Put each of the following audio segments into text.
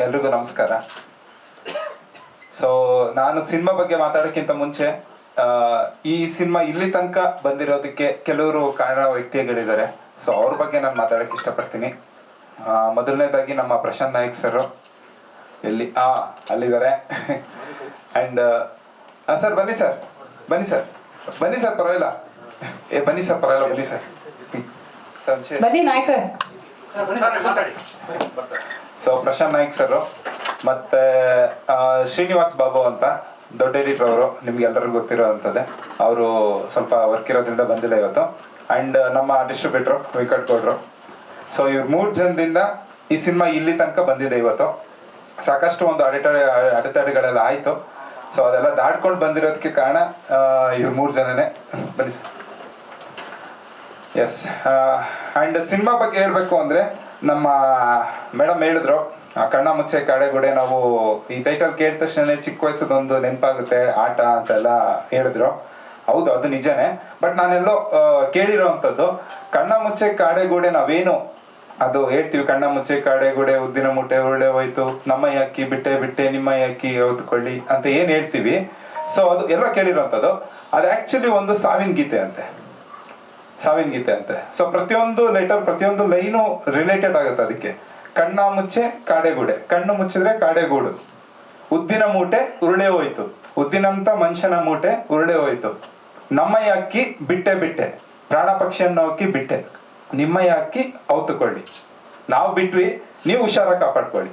ಎಲ್ರಿಗೂ ನಮಸ್ಕಾರ. ಸೊ ನಾನು ಸಿನಿಮಾ ಬಗ್ಗೆ ಮಾತಾಡೋಕ್ಕಿಂತ ಮುಂಚೆ ಈ ಸಿನಿಮಾ ಇಲ್ಲಿ ತನಕ ಬಂದಿರೋದಕ್ಕೆ ಕೆಲವರು ಕಾರಣ ವ್ಯಕ್ತಿಗಳಿದ್ದಾರೆ. ಸೊ ಅವ್ರ ಬಗ್ಗೆ ನಾನು ಮಾತಾಡೋಕ್ಕೆ ಇಷ್ಟಪಡ್ತೀನಿ. ಮೊದಲನೇದಾಗಿ ನಮ್ಮ ಪ್ರಶಾಂತ್ ನಾಯಕ್ ಸರ್. ಎಲ್ಲಿ? ಆ, ಅಲ್ಲಿದ್ದಾರೆ. ಆ್ಯಂಡ್ ಸರ್, ಬನ್ನಿ ಸರ್. ಬನ್ನಿ ಸರ್. ಬನ್ನಿ ಸರ್, ಪರವಾಗಿಲ್ಲ. ಏ, ಬನ್ನಿ ಸರ್, ಪರವಾಗಿಲ್ಲ, ಬನ್ನಿ ಸರ್. ಬನ್ನಿ ಸೊ ಪ್ರಶಾಂತ್ ನಾಯ್ಕ್ ಸರ್ ಮತ್ತೆ ಶ್ರೀನಿವಾಸ್ ಬಾಬು ಅಂತ ದೊಡ್ಡ ಎಡಿಟರ್ ಅವರು ನಿಮ್ಗೆ ಎಲ್ಲರಿಗೂ ಗೊತ್ತಿರೋ ಅಂಥದ್ದೇ ಅವರು ಸ್ವಲ್ಪ ವರ್ಕ್ ಇರೋದ್ರಿಂದ ಬಂದಿಲ್ಲ ಇವತ್ತು. ಅಂಡ್ ನಮ್ಮ ಡಿಸ್ಟ್ರಿಬ್ಯೂಟ್ರು ವಿಕಟ್ ಗೌಡ್ರು. ಸೊ ಇವ್ರು ಮೂರು ಜನದಿಂದ ಈ ಸಿನಿಮಾ ಇಲ್ಲಿ ತನಕ ಬಂದಿದೆ ಇವತ್ತು. ಸಾಕಷ್ಟು ಒಂದು ಅಡೆತಡೆ ಅಡೆತಡೆಗಳೆಲ್ಲ ಆಯಿತು. ಸೊ ಅದೆಲ್ಲ ದಾಟ್ಕೊಂಡು ಬಂದಿರೋದಕ್ಕೆ ಕಾರಣ ಇವ್ರು ಮೂರು ಜನನೇ. ಬನ್ನಿ ಸರ್. ಎಸ್ ಆ್ಯಂಡ್ ಸಿನಿಮಾ ಬಗ್ಗೆ ಹೇಳಬೇಕು ಅಂದರೆ ನಮ್ಮ ಮೇಡಮ್ ಹೇಳಿದ್ರು ಕಣ್ಣ ಮುಚ್ಚೆ ಕಡೆಗುಡೆ ನಾವು ಈ ಟೈಟಲ್ ಕೇಳಿದ ತಕ್ಷಣ ಚಿಕ್ಕ ವಯಸ್ಸದೊಂದು ನೆನಪಾಗುತ್ತೆ, ಆಟ ಅಂತೆಲ್ಲ ಹೇಳಿದ್ರು. ಹೌದು, ಅದು ನಿಜನೇ. ಬಟ್ ನಾನೆಲ್ಲೋ ಕೇಳಿರೋ ಅಂಥದ್ದು ಕಣ್ಣ ಮುಚ್ಚೆ ಕಾಡೆಗೂಡೆ ನಾವೇನು, ಅದು ಹೇಳ್ತೀವಿ, ಕಣ್ಣ ಮುಚ್ಚೆ ಕಾಡೆಗೂಡೆ, ಉದ್ದಿನ ಮುಟ್ಟೆ ಉರುಳೆ ಹೋಯ್ತು, ನಮ್ಮ ಅಕ್ಕಿ, ಬಿಟ್ಟೆ ಬಿಟ್ಟೆ, ನಿಮ್ಮ ಅಕ್ಕಿ ಓದ್ಕೊಳ್ಳಿ ಅಂತ ಏನು ಹೇಳ್ತೀವಿ. ಸೊ ಅದು ಎಲ್ಲ ಕೇಳಿರೋಂಥದ್ದು ಅದು ಆ್ಯಕ್ಚುಲಿ ಒಂದು ಸಾವಿನ ಗೀತೆ ಅಂತೆ. ಸಾವಿನ ಗೀತೆ ಅಂತೆ. ಸೊ ಪ್ರತಿಯೊಂದು ಲೆಟರ್ ಪ್ರತಿಯೊಂದು ಲೈನು ರಿಲೇಟೆಡ್ ಆಗುತ್ತೆ ಅದಕ್ಕೆ. ಕಣ್ಣ ಮುಚ್ಚೆ ಕಾಡೆಗೂಡೆ ಕಣ್ಣು ಮುಚ್ಚಿದ್ರೆ ಕಾಡೆಗೂಡು ಉದ್ದಿನ ಮೂಟೆ, ಉರುಳೆ ಹೋಯ್ತು. ಉದ್ದಿನಂತ ಮನುಷ್ಯನ ಮೂಟೆ, ಉರುಳೆ ಹೋಯ್ತು. ನಮ್ಮಯ್ಯ ಅಕ್ಕಿ ಬಿಟ್ಟೆ ಬಿಟ್ಟೆ. ಪ್ರಾಣ ಪಕ್ಷಿಯನ್ನು ಅಕ್ಕಿ ಬಿಟ್ಟೆ. ನಿಮ್ಮಯ್ಯ ಅಕ್ಕಿ ಔತುಕೊಳ್ಳಿ. ನಾವು ಬಿಟ್ವಿ, ನೀವು ಹುಷಾರ ಕಾಪಾಡ್ಕೊಳ್ಳಿ.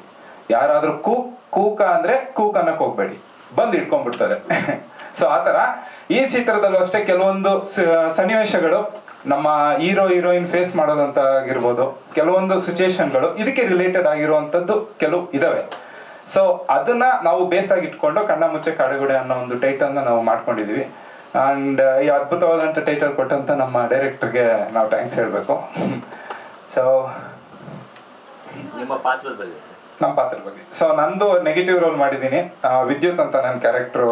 ಯಾರಾದ್ರೂ ಕೂ, ಕೂಕ ಅಂದ್ರೆ ಕೂಕನಕ್ಕೆ ಹೋಗ್ಬೇಡಿ. ಬಂದು ಇಟ್ಕೊಂಡ್ಬಿಡ್ತಾರೆ ಸೊ ಆತರ ಈ ಚಿತ್ರದಲ್ಲೂ ಅಷ್ಟೇ ಕೆಲವೊಂದು ಸನ್ನಿವೇಶಗಳು ನಮ್ಮ ಹೀರೋ ಹೀರೋಯಿನ್ ಫೇಸ್ ಮಾಡೋದಂತ ಆಗಿರ್ಬೋದು ಕೆಲವೊಂದು ಸಿಚುಯೇಷನ್ಗಳು ಇದಕ್ಕೆ ರಿಲೇಟೆಡ್ ಆಗಿರುವಂತದ್ದು ಕೆಲವು ಇದಾವೆ. ಸೊ ಅದನ್ನ ನಾವು ಬೇಸ್ ಆಗಿ ಇಟ್ಕೊಂಡು ಕಣ್ಣ ಮುಚ್ಚೆ ಕಾಡುಗುಡೆ ಅನ್ನೋ ಒಂದು ಟೈಟಲ್ನ ನಾವು ಮಾಡ್ಕೊಂಡಿದೀವಿ. ಅಂಡ್ ಈ ಅದ್ಭುತವಾದಂಥ ಟೈಟಲ್ ಕೊಟ್ಟಂತ ನಮ್ಮ ಡೈರೆಕ್ಟರ್ಗೆ ನಾವು ಥ್ಯಾಂಕ್ಸ್ ಹೇಳಬೇಕು. ಸೊ ನಿಮ್ಮ ಪಾತ್ರದ ಬಗ್ಗೆ. ನಮ್ಮ ಪಾತ್ರ ಬಗ್ಗೆ. ಸೊ ನಂದು ನೆಗೆಟಿವ್ ರೋಲ್ ಮಾಡಿದ್ದೀನಿ. ವಿದ್ಯುತ್ ಅಂತ ನನ್ನ ಕ್ಯಾರೆಕ್ಟ್ರು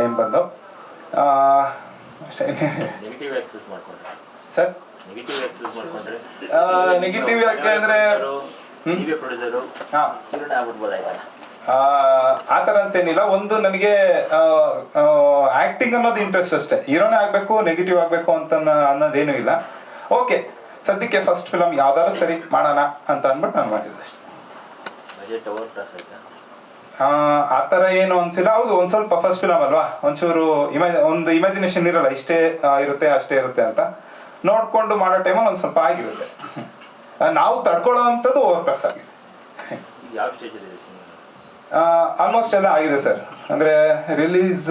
ನೇಮ್ ಬಂದು. ಅಷ್ಟೇ. ನೆಗೆಟಿವ್ ಮಾಡ್ಕೊಂಡ್ರೆ ಸರ್? ನೆಗೆಟಿವ್ ಎಕ್ಸಸ್ ಮಾಡ್ಕೊಂಡ್ರೆ. ನೆಗೆಟಿವ್ ಯಾಕೆ ಅಂದ್ರೆ ಹ್ಮ್? ನೀವೇ ಪ್ರೊಡ್ಯೂಸರು ಹಾಂ. ಆಗ್ಬಿಡ್ಬೋದಾಯ್ತಲ್ಲ ಆ ಥರ ಅಂತೇನಿಲ್ಲ ಒಂದು ನನಗೆ ಆಕ್ಟಿಂಗ್ ಅನ್ನೋದು ಇಂಟ್ರೆಸ್ಟ್ ಅಷ್ಟೇ. ಹೀರೋನೇ ಆಗಬೇಕು ನೆಗೆಟಿವ್ ಆಗಬೇಕು ಅಂತ ಅನ್ನೋದೇನು ಇಲ್ಲ. ಓಕೆ ಸದ್ಯಕ್ಕೆ ಫಸ್ಟ್ ಫಿಲಮ್ ಯಾವ್ದಾದ್ರು ಸರಿ ಮಾಡೋಣ ಅಂತ ಅಂದ್ಬಿಟ್ಟು ನಾನು ಮಾಡಿದ್ದೆ ಅಷ್ಟೇ. ಆ ಥರ ಏನು ಅನ್ಸಿಲ್ಲ. ಹೌದು ಒಂದ್ ಸ್ವಲ್ಪ ಫಸ್ಟ್ ಫಿಲಮ್ ಅಲ್ವಾ? ಒಂಚೂರು ಇಮೇಜ್ ಒಂದು ಇಮ್ಯಾಜಿನೇಷನ್ ಇರಲ್ಲ. ಇಷ್ಟೇ ಇರುತ್ತೆ ಅಷ್ಟೇ ಇರುತ್ತೆ ಅಂತ. ನೋಡ್ಕೊಂಡು ಮಾಡೋ ಟೈಮಲ್ಲಿ ಒಂದು ಸ್ವಲ್ಪ ಆಗಿರುತ್ತೆ. ನಾವು ತಡ್ಕೊಳ್ಳೋ ಅಂಥದ್ದು ಓವರ್ ಕ್ಲಾಸ್ ಆಗಿದೆ. ಈಗ ಯಾವ ಸ್ಟೇಜಲ್ಲಿ ಇದೆ ಸಿನಿಮಾ ಆಲ್ಮೋಸ್ಟ್ ಎಲ್ಲ ಆಗಿದೆ ಸರ್ ಅಂದ್ರೆ ರಿಲೀಸ್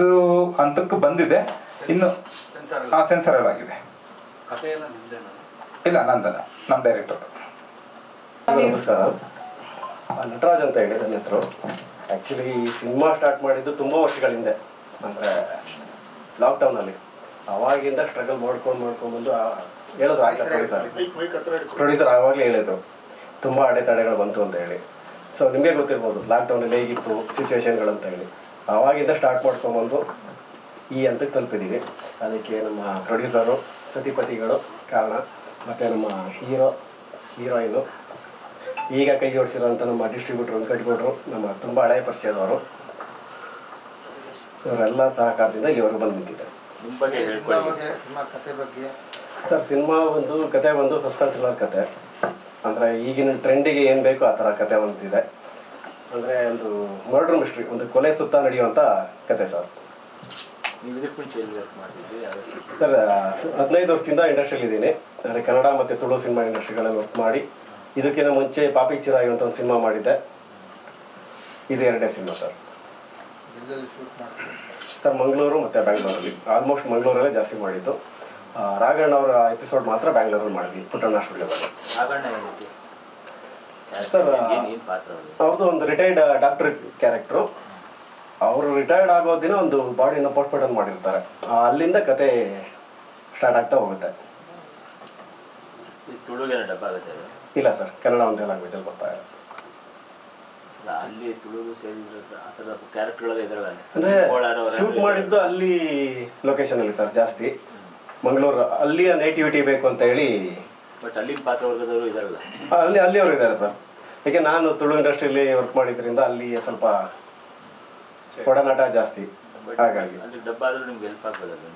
ಹಂತಕ್ಕೆ ಬಂದಿದೆ. ಇನ್ನು ಹಾ ಸೆನ್ಸರ್ ಎಲ್ಲ ಆಗಿದೆ. ಇಲ್ಲ ನಂದಲ್ಲ. ನಮ್ಮ ಡೈರೆಕ್ಟರ್ ನಮಸ್ಕಾರ. ಆ, ನಟರಾಜ್ ಅಂತ ಹೇಳಿ ನನ್ನ ಹೆಸರು. ಆ್ಯಕ್ಚುಲಿ ಈ ಸಿನಿಮಾ ಸ್ಟಾರ್ಟ್ ಮಾಡಿದ್ದು ತುಂಬ ವರ್ಷಗಳ ಹಿಂದೆ ಅಂದರೆ ಲಾಕ್ಡೌನಲ್ಲಿ ಅವಾಗಿಂದ ಸ್ಟ್ರಗಲ್ ಮಾಡ್ಕೊಂಡು ಮಾಡ್ಕೊಂಡು ಬಂದು ಹೇಳಿದ್ರು ಆಗಲೇ ಪ್ರೊಡ್ಯೂಸರ್. ಪ್ರೊಡ್ಯೂಸರ್ ಆವಾಗಲೇ ಹೇಳಿದ್ರು ತುಂಬ ಅಡೆತಡೆಗಳು ಬಂತು ಅಂತ ಹೇಳಿ. ಸೊ ನಿಮಗೆ ಗೊತ್ತಿರ್ಬೋದು ಲಾಕ್ಡೌನಲ್ಲಿ ಹೇಗಿತ್ತು ಸಿಚುವೇಶನ್ಗಳು ಅಂತ ಹೇಳಿ ಆವಾಗಿಂದ ಸ್ಟಾರ್ಟ್ ಮಾಡ್ಕೊಂಬಂದು ಈ ಹಂತಕ್ಕೆ ತಲುಪಿದ್ದೀವಿ ಅದಕ್ಕೆ ನಮ್ಮ ಪ್ರೊಡ್ಯೂಸರು ಸತಿಪತಿಗಳು ಕಾರಣ ಮತ್ತು ನಮ್ಮ ಹೀರೋ ಹೀರೋಯಿನು. ಈಗ ಕೈ ಜೋಡಿಸಿರೋಂಥ ನಮ್ಮ ಡಿಸ್ಟ್ರಿಬ್ಯೂಟರ್ ಕಟ್ಬಿಟ್ರು. ನಮ್ಮ ತುಂಬ ಹಳೆಯ ಪರಿಚಯದವರು. ಇವರೆಲ್ಲ ಸಹಕಾರದಿಂದ ಇವರು ಬಂದು ನಿಂತಿದ್ದಾರೆ. ನಿಮ್ಮ ಬಗ್ಗೆ ಹೇಳ್ಕೊಳ್ಳಿ ಸರ್ ಸಿನಿಮಾ ಒಂದು ಕತೆ ಒಂದು ಸಸ್ಪೆನ್ಸ್ ಥ್ರಿಲ್ಲರ್ ಕತೆ. ಅಂದರೆ ಈಗಿನ ಟ್ರೆಂಡಿಗೆ ಏನು ಬೇಕೋ ಆ ಥರ ಕತೆ ಒಂದಿದೆ ಅಂದರೆ ಒಂದು ಮರ್ಡರ್ ಮಿಸ್ಟ್ರಿ ಒಂದು ಕೊಲೆ ಸುತ್ತ ನಡೆಯುವಂಥ ಕತೆ ಸರ್. ನೀವು ಇದಕ್ಕೆ ಮುಂಚೆ ಎಲ್ಲಿ ವರ್ಕ್ ಮಾಡಿದ್ರಿ ಯಾವ ಸಿಟಿ ಸರ್ ಹದಿನೈದು ವರ್ಷದಿಂದ ಇಂಡಸ್ಟ್ರಿಯಲ್ಲಿ ಇದ್ದೀನಿ ಅಂದರೆ ಕನ್ನಡ ಮತ್ತು ತುಳು ಸಿನಿಮಾ ಇಂಡಸ್ಟ್ರಿಗಳಲ್ಲಿ ವರ್ಕ್ ಮಾಡಿ. ಇದಕ್ಕಿಂತ ಮುಂಚೆ ಪಾಪಿ ಚಿರಾಗಿರುವಂಥ ಅಂತ ಒಂದು ಸಿನಿಮಾ ಮಾಡಿದ್ದೆ. ಇದು ಎರಡನೇ ಸಿನಿಮಾ ಸರ್. ಸರ್ ಮಂಗಳೂರು ಮತ್ತು ಬ್ಯಾಂಗ್ಳೂರಲ್ಲಿ. ಆಲ್ಮೋಸ್ಟ್ ಮಂಗಳೂರಲ್ಲೇ ಜಾಸ್ತಿ ಮಾಡಿದ್ದು. ರಾಘಣ್ಣ ಅವರ ಎಪಿಸೋಡ್ ಮಾತ್ರ ಬ್ಯಾಂಗ್ಳೂರಲ್ಲಿ ಮಾಡಿದ್ವಿ ಪುಟ್ಟಣ್ಣ ಸ್ಟುಡಿಯೋದಲ್ಲಿ ಸರ್ ಅವ್ರದ್ದು ಒಂದು ರಿಟೈರ್ಡ್ ಡಾಕ್ಟರ್ ಕ್ಯಾರೆಕ್ಟ್ರು ಅವರು ರಿಟೈರ್ಡ್ ಆಗೋ ದಿನ ಒಂದು ಬಾಡಿನ ಪೋಸ್ಟ್ಮಾರ್ಟಮ್ ಮಾಡಿರ್ತಾರೆ. ಅಲ್ಲಿಂದ ಕತೆ ಸ್ಟಾರ್ಟ್ ಆಗ್ತಾ ಹೋಗುತ್ತೆ. ಇಲ್ಲ ಸರ್ ಕನ್ನಡ ಒಂದೇ ಲ್ಯಾಂಗ್ವೇಜಲ್ಲಿ ಬರ್ತಾ ಇದೆ ಅಲ್ಲ, ಅಲ್ಲಿ ತುಳು ಸೇರಿದ್ರೆ ಆ ಥರದ ಕ್ಯಾರೆಕ್ಟರ್ಗಳು ಇದ್ರಲ್ಲ ಅಂದ್ರೆ ಶೂಟ್ ಮಾಡಿದ್ದು ಅಲ್ಲಿ. ಲೊಕೇಶನ್ ಅಲ್ಲಿ ಸರ್ ಜಾಸ್ತಿ. ಮಂಗಳೂರು ಅಲ್ಲಿಯ ನೇಟಿವಿಟಿ ಬೇಕು ಅಂತ ಹೇಳಿ. ಬಟ್ ಅಲ್ಲಿನ ಪಾತ್ರವರ್ಗದವರು ಇದಾರಲ್ಲ ಅಲ್ಲಿ ಅಲ್ಲಿ ಅವರು ಇದ್ದಾರೆ ಸರ್ ಯಾಕೆ ನಾನು ತುಳು ಇಂಡಸ್ಟ್ರಿಯಲ್ಲಿ ವರ್ಕ್ ಮಾಡಿದ್ರಿಂದ ಅಲ್ಲಿ ಸ್ವಲ್ಪ ಒಡನಾಟ ಜಾಸ್ತಿ. ಹಾಗಾಗಿ. ಅಂದ್ರೆ ಡಬ್ಬ ಆದ್ರೂ ನಿಮ್ಗೆ ಹೆಲ್ಪ್ ಆಗ್ಬೋದಲ್ಲ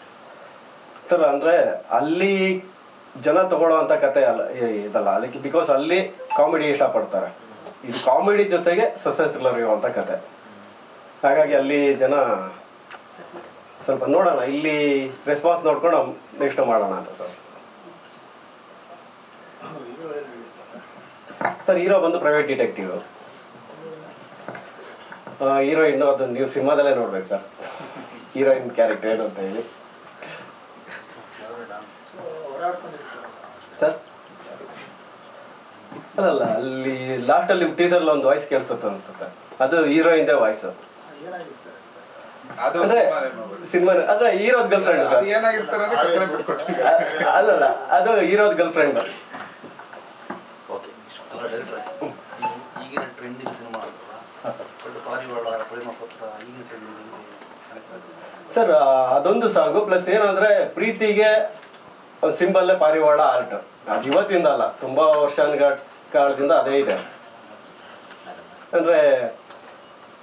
ಸರ್ ಅಂದ್ರೆ ಅಲ್ಲಿ ಜನ ತಗೊಳ್ಳೋವಂಥ ಕತೆ ಅಲ್ಲ ಇದಲ್ಲ. ಅದಕ್ಕೆ ಬಿಕಾಸ್ ಅಲ್ಲಿ ಕಾಮಿಡಿ ಇಷ್ಟಪಡ್ತಾರೆ. ಇದು ಕಾಮಿಡಿ ಜೊತೆಗೆ ಸಸ್ಪೆನ್ಸ್ ಥ್ರಿಲ್ಲರ್ ಇರುವಂಥ ಕತೆ. ಹಾಗಾಗಿ ಅಲ್ಲಿ ಜನ ಸ್ವಲ್ಪ ನೋಡೋಣ, ಇಲ್ಲಿ ರೆಸ್ಪಾನ್ಸ್ ನೋಡ್ಕೊಂಡು ನೆಕ್ಸ್ಟ್ ಮಾಡೋಣ ಅಂತ ಸರ್. ಸರ್, ಹೀರೋ ಬಂದು ಪ್ರೈವೇಟ್ ಡಿಟೆಕ್ಟಿವ್ ಹೀರೋಯಿನ್ ಅದೊಂದು ನೀವು ಸಿನಿಮಾದಲ್ಲೇ ನೋಡ್ಬೇಕು ಸರ್. ಹೀರೋಯಿನ್ ಕ್ಯಾರೆಕ್ಟರ್ ಏನು ಅಂತ ಹೇಳಿ ಸರ್ ಅಲ್ಲಿ ಲಾಸ್ಟ್ ಅಲ್ಲಿ ಟೀಸರ್ ಒಂದು ವಾಯ್ಸ್ ಕೇಳಿಸುತ್ತೆ ಅನ್ಸುತ್ತೆ. ಅದು ಹೀರೋಯಿಂದ ವಾಯ್ಸ್ ಅದು ಅಂದ್ರೆ ಸಿನಿಮಾ ಅಂದ್ರೆ ಹೀರೋದ್ ಗರ್ಲ್ ಫ್ರೆಂಡ್. ಅಲ್ಲಲ್ಲ ಅದು ಹೀರೋದ್ ಗರ್ಲ್ ಫ್ರೆಂಡ್ ಈಗಿನ ಟ್ರೆಂಡಿಂಗ್ ಸಿನಿಮಾ ಒಳ್ಳೆ ಪಾರಿವಾಳ ಪ್ರೇಮಪತ್ರ ಈಗಿನ ಟ್ರೆಂಡಿಂಗ್ ಸರ್ ಅದೊಂದು ಸಾಂಗು ಪ್ಲಸ್ ಏನಂದ್ರೆ ಪ್ರೀತಿಗೆ ಒಂದು ಸಿಂಬಲ್ಲೇ ಪಾರಿವಾಳ ಆರ್ಟ್ ಅದು ಇವತ್ತಿಂದ ಅಲ್ಲ ತುಂಬಾ ವರ್ಷ ಕಾಲದಿಂದ ಅದೇ ಇದೆ. ಅಂದ್ರೆ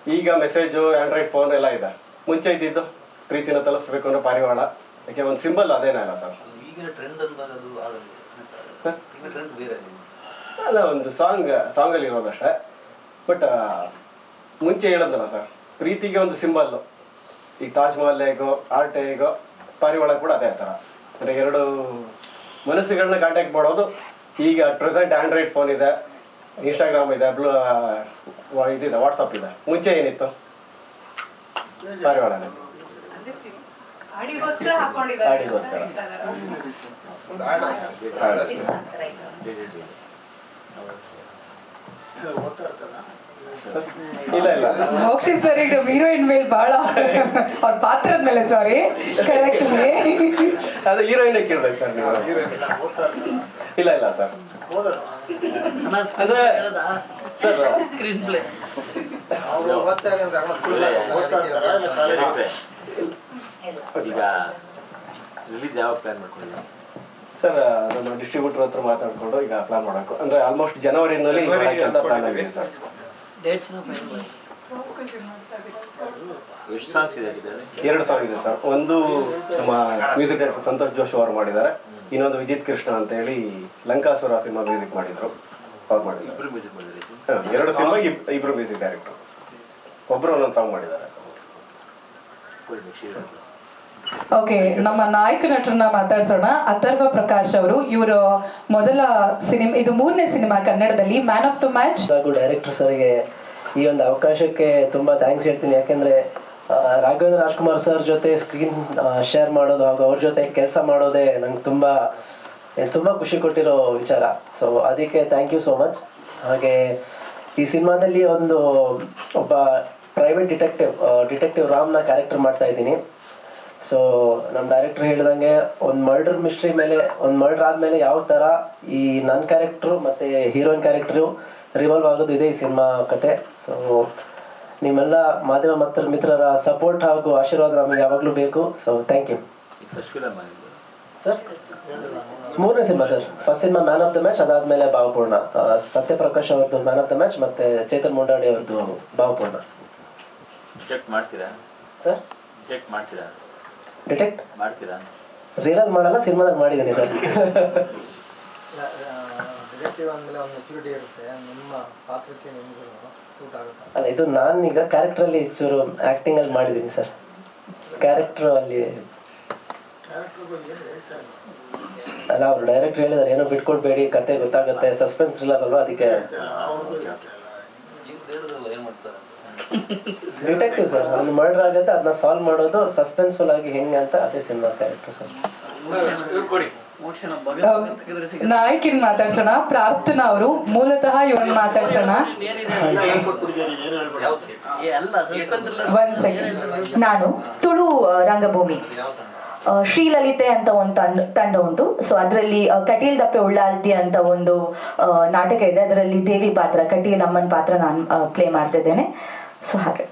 ಈಗ ಮೆಸೇಜು ಆ್ಯಂಡ್ರಾಯ್ಡ್ ಫೋನ್ ಎಲ್ಲ ಇದೆ. ಮುಂಚೆ ಇದ್ದಿದ್ದು ಪ್ರೀತಿನ ತಲುಪಿಸ್ಬೇಕು ಅಂದ್ರೆ ಪಾರಿವಾಳ. ಯಾಕೆ ಒಂದು ಸಿಂಬಲ್ ಅದೇನೇ ಅಲ್ಲ ಸರ್. ಅಲ್ಲ ಒಂದು ಸಾಂಗ್ ಸಾಂಗಲ್ಲಿ ಇರೋದಷ್ಟೇ. ಬಟ್ ಮುಂಚೆ ಹೇಳೋದಲ್ಲ ಸರ್. ಪ್ರೀತಿಗೆ ಒಂದು ಸಿಂಬಲ್ ಈಗ ತಾಜ್ ಮಹಲ್ ಹೇಗೋ ಆರ್ಟ್ ಹೇಗೋ ಪಾರಿವಾಳ ಕೂಡ ಅದೇ ಥರ. ಅಂದರೆ ಎರಡು ಮನಸ್ಸುಗಳನ್ನ ಕಾಂಟ್ಯಾಕ್ಟ್ ಮಾಡೋದು ಈಗ ಪ್ರೆಸೆಂಟ್ ಆಂಡ್ರಾಯ್ಡ್ ಫೋನ್ ಇದೆ ಇನ್ಸ್ಟಾಗ್ರಾಮ್ ಇದೆ ಬ್ಲೂ ಇದಿದೆ ವಾಟ್ಸಪ್ ಇದೆ. ಮುಂಚೆ ಏನಿತ್ತು? ಹಾಡಿಗೋಸ್ಕರ ಹಾಕೊಂಡಿದ್ದಾರೆ. ಹಾಡಿಗೋಸ್ಕರ. ಇಲ್ಲ ಇಲ್ಲ. ಮೋಕ್ಷಿ ಸರ್ ಈಗ ಹೀರೋಯಿನ್ ಮೇಲೆ ಬಹಳ ಅವ್ರ ಪಾತ್ರದ ಮೇಲೆ ಸಾರಿ ಕರೆಕ್ಟ್ ಅದು ಹೀರೋಯಿನ್ ಕೇಳ್ಬೇಕು ಸರ್ ನೀವು. ಇಲ್ಲ ಇಲ್ಲ ಸರ್. ಅಂದ್ರೆ ಸರ್ ಸ್ಕ್ರೀನ್ ಪ್ಲೇ ಈಗ ರಿಲೀಸ್ ಯಾವ ಪ್ಲಾನ್ ಮಾಡ್ಕೊಂಡಿದ್ದೀವಿ ಸರ್ ನಮ್ಮ ಡಿಸ್ಟ್ರಿಬ್ಯೂಟರ್ ಹತ್ರ ಮಾತಾಡ್ಕೊಂಡು ಈಗ ಪ್ಲಾನ್ ಮಾಡಬೇಕು. ಅಂದ್ರೆ ಆಲ್ಮೋಸ್ಟ್ ಜನವರಿನಲ್ಲಿ ಪ್ಲಾನ್. ಆಗಿದೆ ಸರ್. ಡೇಟ್ಸ್ ಫೈನಲ್ ಎಷ್ಟು ಸಾಂಗ್ಸ್ ಇದೆ ಇದರಲ್ಲಿ ಎರಡು ಸಾಂಗ್ ಇದೆ ಸರ್ ಒಂದು ನಮ್ಮ ಮ್ಯೂಸಿಕ್ ಡೈರೆಕ್ಟರ್ ಸಂತೋಷ್ ಜೋಶಿ ಅವರು ಮಾಡಿದ್ದಾರೆ. ಇನ್ನೊಂದು ವಿಜಿತ್ ಕೃಷ್ಣ ಅಂತ ಹೇಳಿ ಲಂಕಾಸುರ ಸಿನಿಮಾ ಮ್ಯೂಸಿಕ್ ಮಾಡಿದ್ರು. ಅವ್ರು ಮಾಡಿದ್ದಾರೆ ಇಬ್ರು ಮ್ಯೂಸಿಕ್ ಮಾಡಿದ್ರಿ ಹ, ಎರಡು ಸಿನಿಮಾ ಇಬ್ರು ಮ್ಯೂಸಿಕ್ ಡೈರೆಕ್ಟರ್ ಒಬ್ರು ಒಂದೊಂದು ಸಾಂಗ್ ಮಾಡಿದ್ದಾರೆ. ಕೊಡಿ ನೆಕ್ಸ್ಟ್ ಓಕೆ ನಮ್ಮ ನಾಯಕ ನಟರನ್ನ ಮಾತಾಡ್ಸೋಣ. ಅಥರ್ವ ಪ್ರಕಾಶ್ ಅವರು, ಇವರು ಮೊದಲ ಸಿನಿಮಾ, ಇದು ಮೂರನೇ ಸಿನಿಮಾ ಕನ್ನಡದಲ್ಲಿ ಮ್ಯಾನ್ ಆಫ್ ದ ಮ್ಯಾಚ್ ಹಾಗೂ ಡೈರೆಕ್ಟರ್ ಸರ್ಗೆ ಈ ಒಂದು ಅವಕಾಶಕ್ಕೆ ತುಂಬಾ ಥ್ಯಾಂಕ್ಸ್ ಹೇಳ್ತೀನಿ. ಯಾಕೆಂದರೆ ರಾಘವೇಂದ್ರ ರಾಜ್ಕುಮಾರ್ ಸರ್ ಜೊತೆ ಸ್ಕ್ರೀನ್ ಶೇರ್ ಮಾಡೋದು ಹಾಗೂ ಅವ್ರ ಜೊತೆ ಕೆಲಸ ಮಾಡೋದೇ ನಂಗೆ ತುಂಬಾ ತುಂಬಾ ಖುಷಿ ಕೊಟ್ಟಿರೋ ವಿಚಾರ. ಸೊ ಅದಕ್ಕೆ ಥ್ಯಾಂಕ್ ಯು ಸೋ ಮಚ್ ಹಾಗೆ, ಈ ಸಿನಿಮಾದಲ್ಲಿ ಒಂದು ಒಬ್ಬ ಪ್ರೈವೇಟ್ ಡಿಟೆಕ್ಟಿವ್ ಡಿಟೆಕ್ಟಿವ್ ರಾಮ್ನ ಕ್ಯಾರೆಕ್ಟರ್ ಮಾಡ್ತಾ ಇದ್ದೀನಿ. ಸೊ ನಮ್ಮ ಡೈರೆಕ್ಟರ್ ಹೇಳಿದಂಗೆ ಒಂದು ಮರ್ಡರ್ ಮಿಸ್ಟ್ರಿ ಮೇಲೆ ಒಂದು ಮರ್ಡರ್ ಆದಮೇಲೆ ಯಾವ ಥರ ಈ ನನ್ನ ಕ್ಯಾರೆಕ್ಟ್ರು ಮತ್ತು ಹೀರೋಯಿನ್ ಕ್ಯಾರೆಕ್ಟ್ರು ರಿವಾಲ್ವ್ ಆಗೋದು ಇದೆ ಈ ಸಿನಿಮಾ ಕತೆ. ಸೊ ನಿಮ್ಮೆಲ್ಲ ಮಾಧ್ಯಮ ಮತ್ತು ಮಿತ್ರರ ಸಪೋರ್ಟ್ ಹಾಗೂ ಆಶೀರ್ವಾದ ನಮಗೆ ಯಾವಾಗಲೂ ಬೇಕು. ಸೊ ಥ್ಯಾಂಕ್ ಯು ಸರ್ ಮೂರನೇ cinema sir first cinema man of the match ಅದಾದಮೇಲೆ ಭಾವಪೂರ್ಣ. ಸತ್ಯಪ್ರಕಾಶ್ ಅವ್ರದ್ದು ಮ್ಯಾನ್ ಆಫ್ ದ ಮ್ಯಾಚ್ ಮತ್ತು ಚೇತನ್ ಮುಂಡಾಡಿ ಅವ್ರದ್ದು ಭಾವಪೂರ್ಣ. ಮಾಡ್ತೀರಾ? ಸರ್ ಮಾಡ್ತೀರಾ? ಡಿಟೆಕ್ಟ್? ಮಾಡ್ತೀರಾ? ರಿಯಲ್ ಮಾಡಲ್ಲ ಸಿನಿಮಾದಲ್ಲಿ ಮಾಡಿದ್ದೀನಿ ಸರ್. ಡಿಟೆಕ್ಟಿವ್ ಅಂದಮೇಲೆ ಒಂದು ಮೆಚುರಿಟಿ ಇರುತ್ತೆ. ನಿಮ್ಮ ಪಾತ್ರಕ್ಕೆ ನಿಮಗೂ ಸೂಟ್ ಆಗುತ್ತೆ? ಅಲ್ಲ ಇದು ನಾನು ಈಗ ಕ್ಯಾರೆಕ್ಟ್ರಲ್ಲಿ ಚೂರು ಆ್ಯಕ್ಟಿಂಗಲ್ಲಿ ಮಾಡಿದ್ದೀನಿ ಸರ್. ಕ್ಯಾರೆಕ್ಟರ್ ಅಲ್ಲಿ ಅಲ್ಲ ಅವ್ರು ಡೈರೆಕ್ಟ್ ಹೇಳಿದಾರೆ ಏನೋ ಬಿಟ್ಕೊಡ್ಬೇಡಿ ಕತೆ ಗೊತ್ತಾಗುತ್ತೆ ಸಸ್ಪೆನ್ಸ್ ಥ್ರಿಲ್ಲರ್ ಅಲ್ವಾ ಅದಕ್ಕೆ ಈಗ ಹೇಳಿದ್ರಲ್ಲ ಏನು ಮಾಡ್ತಾರೆ ಡಿಟೆಕ್ಟಿವ್ ಸರ್. ಒಂದು ಮರ್ಡರ್ ಆಗುತ್ತೆ ಅದನ್ನ ಸಾಲ್ವ್ ಮಾಡೋದು ಸಸ್ಪೆನ್ಸ್ಫುಲ್ ಆಗಿ ಹೆಂಗೆ ಅಂತ ಅದೇ ಸಿನಿಮಾ ಕ್ಯಾರೆಕ್ಟರ್ ಸರ್. ನಾಯಕಿನ ಮಾತಾಡ್ಸೋಣ? ಪ್ರಾರ್ಥನಾ ಅವರು ಮೂಲತಃ ಇವ್ರನ್ನ ಮಾತಾಡ್ಸೋಣ. ಒಂದ್ ಸೆಕೆಂಡ್ ನಾನು ತುಳು ರಂಗಭೂಮಿ ಶ್ರೀಲಲಿತೆ ಅಂತ ಒಂದು ತಂಡ ತಂಡ ಉಂಟು. ಸೊ ಅದರಲ್ಲಿ ಕಟೀಲ್ ದಪ್ಪೆ ಉಳ್ಳಾಲ್ತಿ ಅಂತ ಒಂದು ನಾಟಕ ಇದೆ. ಅದರಲ್ಲಿ ದೇವಿ ಪಾತ್ರ ಕಟೀಲ್ ಅಮ್ಮನ ಪಾತ್ರ ನಾನು ಪ್ಲೇ ಮಾಡ್ತಿದ್ದೇನೆ. ಸೊ ಹಾಗೆ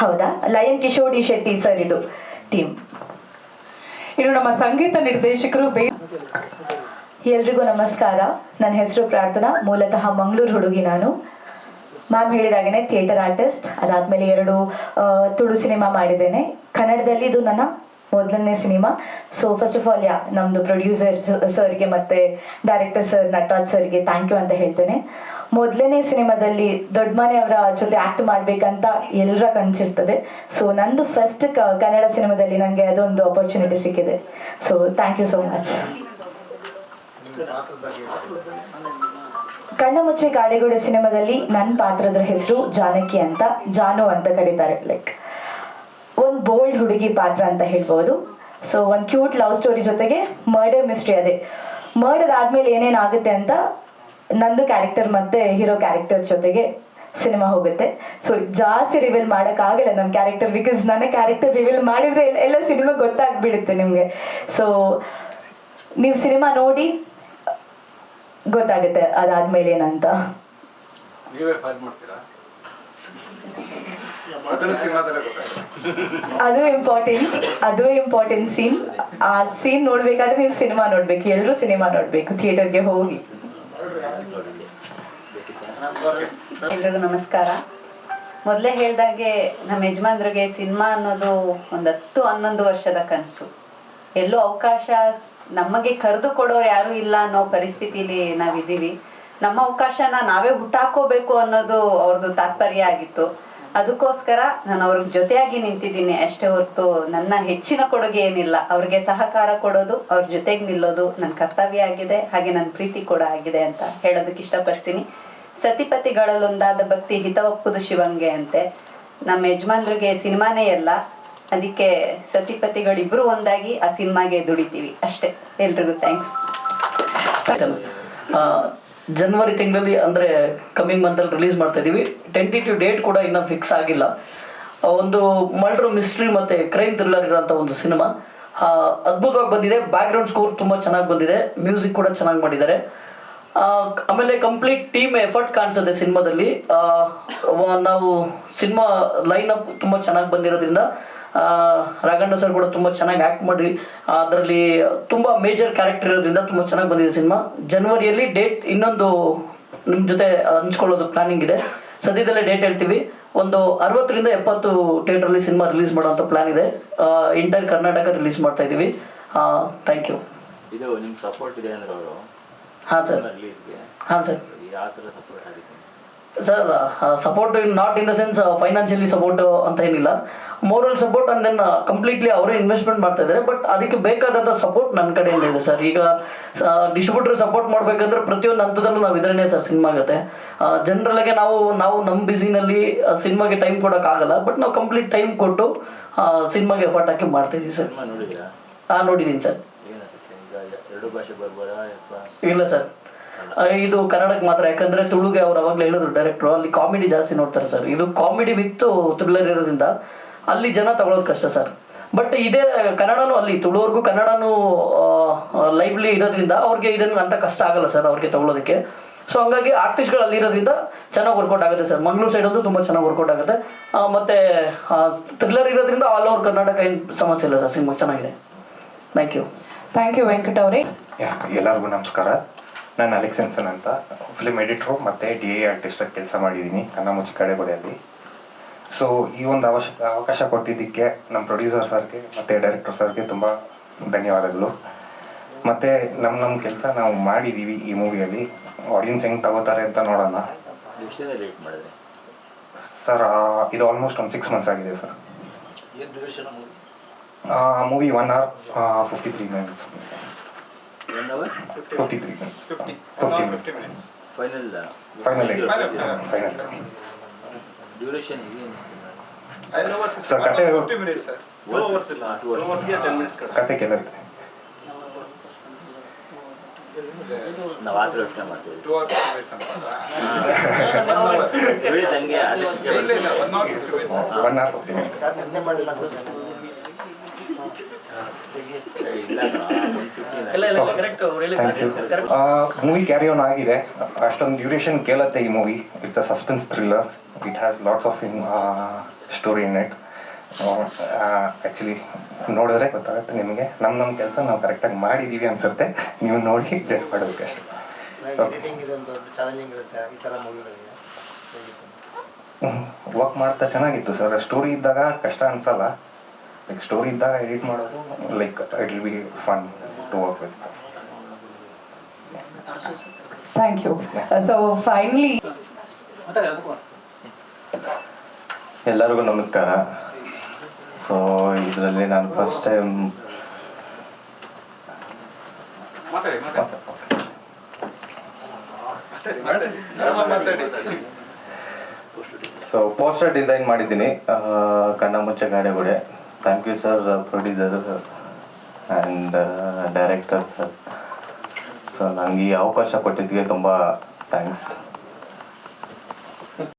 ಹೌದಾ? ಲಯನ್ ಕಿಶೋಡಿ ಶೆಟ್ಟಿ ಸರ್ ಇದು ಟೀಮ್ ಇನ್ನು ನಮ್ಮ ಸಂಗೀತ ನಿರ್ದೇಶಕರು ಬೇ ಎಲ್ರಿಗೂ ನಮಸ್ಕಾರ. ನನ್ನ ಹೆಸರು ಪ್ರಾರ್ಥನಾ. ಮೂಲತಃ ಮಂಗಳೂರು ಹುಡುಗಿ ನಾನು. ಮ್ಯಾಮ್ ಹೇಳಿದಾಗೇನೆ ಥಿಯೇಟರ್ ಆರ್ಟಿಸ್ಟ್ ಅದಾದಮೇಲೆ ಎರಡು ತುಳು ಸಿನಿಮಾ ಮಾಡಿದ್ದೇನೆ. ಕನ್ನಡದಲ್ಲಿ ಇದು ನನ್ನ ಮೊದಲನೇ cinema. So first of all ಯಾ ನಮ್ಮದು ಪ್ರೊಡ್ಯೂಸರ್ ಸರ್ಗೆ ಮತ್ತು ಡೈರೆಕ್ಟರ್ ಸರ್ ನಟರಾಜ್ ಸರ್ಗೆ ಥ್ಯಾಂಕ್ ಯು ಅಂತ ಹೇಳ್ತೇನೆ. ಮೊದಲನೇ ಸಿನಿಮಾದಲ್ಲಿ ದೊಡ್ಡ ಮನೆಯವರ ಜೊತೆ ಆ್ಯಕ್ಟ್ ಮಾಡಬೇಕಂತ ಎಲ್ಲರ ಕನಸಿರ್ತದೆ ಸೊ ನಂದು ಫಸ್ಟ್ ಕನ್ನಡ ಸಿನಿಮಾದಲ್ಲಿ ನನಗೆ ಅದೊಂದು ಅಪರ್ಚುನಿಟಿ ಸಿಕ್ಕಿದೆ. So thank you so much Kannamuche Kaadegoode ಸಿನಿಮಾದಲ್ಲಿ ನನ್ನ ಪಾತ್ರದ ಹೆಸರು ಜಾನಕಿ ಅಂತ, ಜಾನು ಅಂತ ಕರೀತಾರೆ ಲೈಕ್ ಒಂದು ಬೋಲ್ಡ್ ಹುಡುಗಿ ಪಾತ್ರ ಅಂತ ಹೇಳ್ಬೋದು. ಸೊ ಒಂದು ಕ್ಯೂಟ್ ಲವ್ ಸ್ಟೋರಿ ಜೊತೆಗೆ ಮರ್ಡರ್ ಮಿಸ್ಟ್ರಿ ಅದೇ. ಮರ್ಡರ್ ಆದ್ಮೇಲೆ ಏನೇನಾಗುತ್ತೆ ಅಂತ ನಂದು ಕ್ಯಾರೆಕ್ಟರ್ ಮತ್ತೆ ಹೀರೋ ಕ್ಯಾರೆಕ್ಟರ್ ಜೊತೆಗೆ ಸಿನಿಮಾ ಹೋಗುತ್ತೆ. ಸೊ ಜಾಸ್ತಿ ರಿವೀಲ್ ಮಾಡೋಕ್ಕಾಗಲ್ಲ ನನ್ನ ಕ್ಯಾರೆಕ್ಟರ್ ಬಿಕಾಸ್ ನನ್ನ ಕ್ಯಾರೆಕ್ಟರ್ ರಿವೀಲ್ ಮಾಡಿದ್ರೆ ಎಲ್ಲ- ಸಿನಿಮಾ ಗೊತ್ತಾಗ್ಬಿಡುತ್ತೆ ನಿಮಗೆ. ಸೊ ನೀವು ಸಿನಿಮಾ ನೋಡಿ ಗೊತ್ತಾಗುತ್ತೆ ಅದಾದ್ಮೇಲೆ ಏನಂತ. ಅದು ಇಂಪಾರ್ಟೆಂಟ್ ಅದು ಇಂಪಾರ್ಟೆಂಟ್ ಸೀನ್ ಆ ಸೀನ್ ನೋಡ್ಬೇಕಾದ್ರೆ ನೀವು ಸಿನಿಮಾ ನೋಡ್ಬೇಕು ಎಲ್ಲರೂ ಸಿನಿಮಾ ನೋಡ್ಬೇಕು ಥಿಯೇಟರ್ಗೆ ಹೋಗಿ. ಎಲ್ರಿಗೂ ನಮಸ್ಕಾರ. ಮೊದಲೇ ಹೇಳ್ದಾಗೆ ನಮ್ಮ ಯಜಮಾನ್ರಿಗೆ ಸಿನಿಮಾ ಅನ್ನೋದು ಒಂದು ಹತ್ತು ಹನ್ನೊಂದು ವರ್ಷದ ಕನಸು. ಎಲ್ಲೂ ಅವಕಾಶ ನಮಗೆ ಕರೆದು ಕೊಡೋರು ಯಾರೂ ಇಲ್ಲ ಅನ್ನೋ ಪರಿಸ್ಥಿತಿಲಿ ನಾವಿದ್ದೀವಿ. ನಮ್ಮ ಅವಕಾಶನ ನಾವೇ ಹುಟ್ಟಾಕೋಬೇಕು ಅನ್ನೋದು ಅವ್ರದ್ದು ತಾತ್ಪರ್ಯ ಆಗಿತ್ತು. ಅದಕ್ಕೋಸ್ಕರ ನಾನು ಅವ್ರ ಜೊತೆಯಾಗಿ ನಿಂತಿದ್ದೀನಿ. ಅಷ್ಟೇ ಹೊರತು ನನ್ನ ಹೆಚ್ಚಿನ ಕೊಡುಗೆ ಏನಿಲ್ಲ. ಅವ್ರಿಗೆ ಸಹಕಾರ ಕೊಡೋದು, ಅವ್ರ ಜೊತೆಗೆ ನಿಲ್ಲೋದು ನನ್ನ ಕರ್ತವ್ಯ ಆಗಿದೆ. ಹಾಗೆ ನನ್ನ ಪ್ರೀತಿ ಕೂಡ ಆಗಿದೆ ಅಂತ ಹೇಳೋದಕ್ಕೆ ಇಷ್ಟಪಡ್ತೀನಿ. ಸತಿಪತಿಗಳಲ್ಲೊಂದಾದ ಭಕ್ತಿ ಹಿತವಪ್ಪುದು ಶಿವಂಗೆ ಅಂತೆ. ನಮ್ಮ ಯಜಮಾನ್ರಿಗೆ ಸಿನಿಮಾನೇ ಎಲ್ಲ ಅದಕ್ಕೆ ಸತಿಪತಿಗಳಿಬ್ರು ಒಂದಾಗಿ ಆ ಸಿನಿಮಾಗೆ ದುಡಿತೀವಿ. ಅಷ್ಟೇ. ಎಲ್ರಿಗೂ ಥ್ಯಾಂಕ್ಸ್ ಜನವರಿ ತಿಂಗಳಲ್ಲಿ ಅಂದರೆ ಕಮ್ಮಿಂಗ್ ಮಂತಲ್ಲಿ ರಿಲೀಸ್ ಮಾಡ್ತಾ ಇದ್ದೀವಿ ಟೆಂಟಿಟಿವ್ ಡೇಟ್ ಕೂಡ ಇನ್ನೂ ಫಿಕ್ಸ್ ಆಗಿಲ್ಲ. ಒಂದು ಮರ್ಡ್ರ್ ಮಿಸ್ಟ್ರಿ ಮತ್ತು ಕ್ರೈಮ್ ಥ್ರಿಲ್ಲರ್ ಇರೋಂಥ ಒಂದು ಸಿನಿಮಾ ಅದ್ಭುತವಾಗಿ ಬಂದಿದೆ. ಬ್ಯಾಕ್ಗ್ರೌಂಡ್ ಸ್ಕೋರ್ ತುಂಬ ಚೆನ್ನಾಗಿ ಬಂದಿದೆ. ಮ್ಯೂಸಿಕ್ ಕೂಡ ಚೆನ್ನಾಗಿ ಮಾಡಿದ್ದಾರೆ. ಆಮೇಲೆ ಕಂಪ್ಲೀಟ್ ಟೀಮ್ ಎಫರ್ಟ್ ಕಾಣಿಸುತ್ತೆ ಸಿನಿಮಾದಲ್ಲಿ. ನಾವು ಸಿನಿಮಾ ಲೈನ್ ಅಪ್ ತುಂಬ ಚೆನ್ನಾಗಿ ಬಂದಿರೋದ್ರಿಂದ ರಾಘಣ್ಣ ಸರ್ ಕೂಡ ತುಂಬ ಚೆನ್ನಾಗಿ ಆ್ಯಕ್ಟ್ ಮಾಡಿ ಅದರಲ್ಲಿ ತುಂಬ ಮೇಜರ್ ಕ್ಯಾರೆಕ್ಟರ್ ಇರೋದ್ರಿಂದ ತುಂಬ ಚೆನ್ನಾಗಿ ಬಂದಿದೆ ಸಿನಿಮಾ. ಜನವರಿಯಲ್ಲಿ ಡೇಟ್ ಇನ್ನೊಂದು ನಿಮ್ಮ ಜೊತೆ ಹಂಚ್ಕೊಳ್ಳೋದು ಪ್ಲಾನಿಂಗ್ ಇದೆ. ಸದ್ಯದಲ್ಲೇ ಡೇಟ್ ಹೇಳ್ತೀವಿ. ಒಂದು ಅರವತ್ತರಿಂದ ಎಪ್ಪತ್ತು ಥಿಯೇಟ್ರಲ್ಲಿ ಸಿನಿಮಾ ರಿಲೀಸ್ ಮಾಡೋಂಥ ಪ್ಲಾನ್ ಇದೆ. ಇಂಟರ್ ಕರ್ನಾಟಕ ರಿಲೀಸ್ ಮಾಡ್ತಾ ಇದ್ದೀವಿ ಥ್ಯಾಂಕ್ ಯು ಇದು ನಿಮ್ಮ ಸಪೋರ್ಟ್ ಇದೆ ಅಂದ್ರೆ ಅವರು? ಹಾಂ ಸರ್. ಹಾಂ sir. Sir support in not in the sense financially support ಅಂತ ಏನಿಲ್ಲ. Moral support and then completely ಅವರೇ ಇನ್ವೆಸ್ಟ್ಮೆಂಟ್ ಮಾಡ್ತಾ ಇದ್ದಾರೆ. ಬಟ್ ಅದಕ್ಕೆ ಬೇಕಾದಂಥ ಸಪೋರ್ಟ್ ನನ್ನ ಕಡೆಯಿಂದ ಇದೆ ಸರ್. ಈಗ ಡಿಸ್ಟ್ರಿಬ್ಯೂಟರ್ ಸಪೋರ್ಟ್ ಮಾಡಬೇಕಂದ್ರೆ ಪ್ರತಿಯೊಂದು ಹಂತದಲ್ಲೂ ನಾವು ಇದರನ್ನೇ ಸರ್ ಸಿನಿಮಾ ಆಗುತ್ತೆ. ಜನರಲ್ಲಾಗೆ ನಾವು ನಾವು ನಮ್ಮ ಬಿಸಿನಲ್ಲಿ ಸಿನಿಮಾಗೆ ಟೈಮ್ ಕೊಡೋಕ್ಕಾಗಲ್ಲ ಬಟ್ ನಾವು ಕಂಪ್ಲೀಟ್ ಟೈಮ್ ಕೊಟ್ಟು ಸಿನಿಮಾಗೆ ಎಫರ್ಟ್ ಹಾಕಿ ಮಾಡ್ತಿದ್ದೀವಿ ಸರ್. ಹಾಂ ನೋಡಿದ್ದೀನಿ ಸರ್. ಇಲ್ಲ ಸರ್. ಇದು ಕನ್ನಡಕ್ಕೆ ಮಾತ್ರ, ಯಾಕಂದ್ರೆ ತುಳುಗೆ ಅವ್ರು ಅವಾಗಲೇ ಹೇಳಿದ್ರು ಡೈರೆಕ್ಟ್ರು ಅಲ್ಲಿ ಕಾಮಿಡಿ ಜಾಸ್ತಿ ನೋಡ್ತಾರೆ ಸರ್. ಇದು ಕಾಮಿಡಿ ಬಿತ್ತು ಥ್ರಿಲ್ಲರ್ ಇರೋದ್ರಿಂದ ಅಲ್ಲಿ ಜನ ತಗೊಳ್ಳೋದು ಕಷ್ಟ ಸರ್. ಬಟ್ ಇದೇ, ಕನ್ನಡನೂ ಅಲ್ಲಿ, ತುಳುವರ್ಗೂ ಕನ್ನಡನೂ ಲೈವ್ಲಿ ಇರೋದ್ರಿಂದ ಅವ್ರಿಗೆ ಇದನ್ನು ಅಂತ ಕಷ್ಟ ಆಗಲ್ಲ ಸರ್ ಅವ್ರಿಗೆ ತಗೊಳ್ಳೋದಕ್ಕೆ ಸೊ ಹಂಗಾಗಿ ಆರ್ಟಿಸ್ಟ್ಗಳು ಅಲ್ಲಿ ಇರೋದ್ರಿಂದ ಚೆನ್ನಾಗಿ ವರ್ಕೌಟ್ ಆಗುತ್ತೆ ಸರ್. ಮಂಗಳೂರು ಅಂತೂ ತುಂಬ ಚೆನ್ನಾಗಿ ವರ್ಕೌಟ್ ಆಗುತ್ತೆ. ಮತ್ತೆ ಥ್ರಿಲ್ಲರ್ ಇರೋದ್ರಿಂದ ಆಲ್ ಓವರ್ ಕರ್ನಾಟಕ ಏನು ಸಮಸ್ಯೆ ಇಲ್ಲ ಸರ್. ಸಿನಿಮಾ ಚೆನ್ನಾಗಿದೆ. Thank you thank you Venkat ಅವರೇ. ಎಲ್ಲರಿಗೂ ನಮಸ್ಕಾರ. ನಾನು ಅಲೆಕ್ಸೆನ್ಸನ್ ಅಂತ ಫಿಲ್ಮ್ ಎಡಿಟ್ರು ಮತ್ತು ಡಿ ಎ ಆರ್ಟಿಸ್ಟಾಗಿ ಕೆಲಸ ಮಾಡಿದ್ದೀನಿ ಕಣ್ಣಮುಚ್ಚಿ ಕಡೆಗೊಡೆಯಲ್ಲಿ. ಸೊ ಈ ಒಂದು ಅವಶ್ಯಕ ಅವಕಾಶ ಕೊಟ್ಟಿದ್ದಕ್ಕೆ ನಮ್ಮ ಪ್ರೊಡ್ಯೂಸರ್ ಸರ್ಗೆ ಮತ್ತು ಡೈರೆಕ್ಟರ್ ಸರ್ಗೆ ತುಂಬ ಧನ್ಯವಾದಗಳು. ಮತ್ತು ನಮ್ಮ ನಮ್ಮ ಕೆಲಸ ನಾವು ಮಾಡಿದ್ದೀವಿ ಈ ಮೂವಿಯಲ್ಲಿ ಆಡಿಯನ್ಸ್ ಹೆಂಗೆ ತಗೋತಾರೆ ಅಂತ ನೋಡೋಣ. ಸರ್ ಇದು ಆಲ್ಮೋಸ್ಟ್ ಒಂದು ಸಿಕ್ಸ್ ಮಂತ್ಸ್ ಆಗಿದೆ ಸರ್ ಏನು duration movie movie one hour fifty three minutes one hour fifty three minutes fifty minutes final final final duration ಇದೆ ಅನಿಸ್ತೀನಿ ಸರ್ ಕತೆ ಟೂ ಅವರ್ಸ್ ಇಲ್ಲ. ಟೂ ಅವರ್ಸ್ ಟೆನ್ ಮಿನಿಟ್ಸ್ ಕತೆ ಕೆಲವಿದೆ ನಾವು ಆ ಥರ ಯೋಚನೆ ಮಾಡ್ತೀವಿ. ಹೇಳಿದಂಗೆ ಮೂವಿ ಕ್ಯಾರಿ ಆನ್ ಆಗಿದೆ. ಅಷ್ಟೊಂದು ಡ್ಯೂರೇಷನ್ ಕೇಳತ್ತೆ ಈ movie it's a suspense thriller it has lots of in story in it actually ನೋಡಿದ್ರೆ ಗೊತ್ತಾಗುತ್ತೆ ನಿಮಗೆ. ನಮ್ಮ ನಮ್ಮ ಕೆಲಸ ನಾವು ಕರೆಕ್ಟಾಗಿ ಮಾಡಿದ್ದೀವಿ ಅನ್ಸುತ್ತೆ. ನೀವು ನೋಡಿ ಜಡ್ಜ್ ಮಾಡಬೇಕು ಅಷ್ಟೇ. ಎಡಿಟಿಂಗ್ ಇದೊಂದು ದೊಡ್ಡ ಚಾಲೆಂಜಿಂಗ್ ಇರುತ್ತೆ ಈ ಥರ ಮೂವಿಗಳಿಗೆ ವರ್ಕ್ ಮಾಡ್ತಾ ಚೆನ್ನಾಗಿತ್ತು ಸರ್ ಸ್ಟೋರಿ ಇದ್ದಾಗ ಕಷ್ಟ ಅನ್ಸಲ್ಲ. ಲೈಕ್ ಸ್ಟೋರಿ ಇದ್ದಾಗ ಎಡಿಟ್ ಮಾಡೋದು like it will be fun to work with thank you so finally ಎಲ್ಲರಿಗೂ ನಮಸ್ಕಾರ. ಸೊ ಇದರಲ್ಲಿ ನಾನು first time so poster design ಮಾಡಿದ್ದೀನಿ. Kanna Muche Gadegude thank you sir producer and director sir so ನನಗೆ ಈ ಅವಕಾಶ ಕೊಟ್ಟಿದ್ದಕ್ಕೆ ತುಂಬ ಥ್ಯಾಂಕ್ಸ್